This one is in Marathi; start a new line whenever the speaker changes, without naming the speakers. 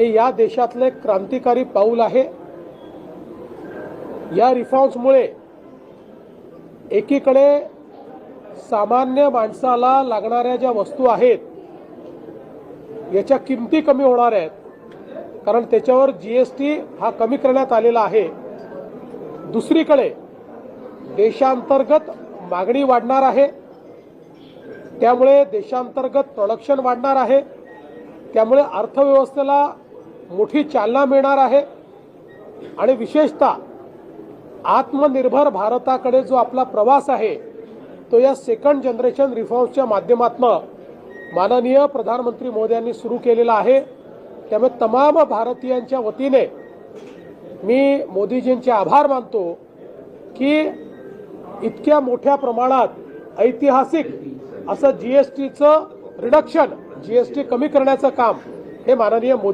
हे या देशातले क्रांतिकारी पाऊल आहे. या रिफॉर्म्समुळे एकीकडे सामान्य माणसाला लागणाऱ्या ज्या वस्तू आहेत याच्या किमती कमी होणार आहेत. कारण त्याच्यावर जी एस टी हा कमी करण्यात आलेला आहे. दुसरीकडे देशांतर्गत मागणी वाढणार आहे. त्यामुळे देशांतर्गत प्रोडक्शन वाढणार आहे. त्यामुळे अर्थव्यवस्थेला मोठी चालना मिळणार आहे. आणि विशेषतः आत्मनिर्भर भारताकडे जो आपला प्रवास आहे तो या सेकंड जनरेशन रिफॉर्म्सच्या माध्यमातून माननीय प्रधानमंत्री मोदयांनी सुरू केलेला आहे. त्यामुळे तमाम भारतीयांच्या वतीने मी मोदीजींचे आभार मानतो की इतक्या मोठ्या प्रमाणात ऐतिहासिक असं जी एस टीचं रिडक्शन जी एस टी कमी करण्याचं काम हे माननीय मोदी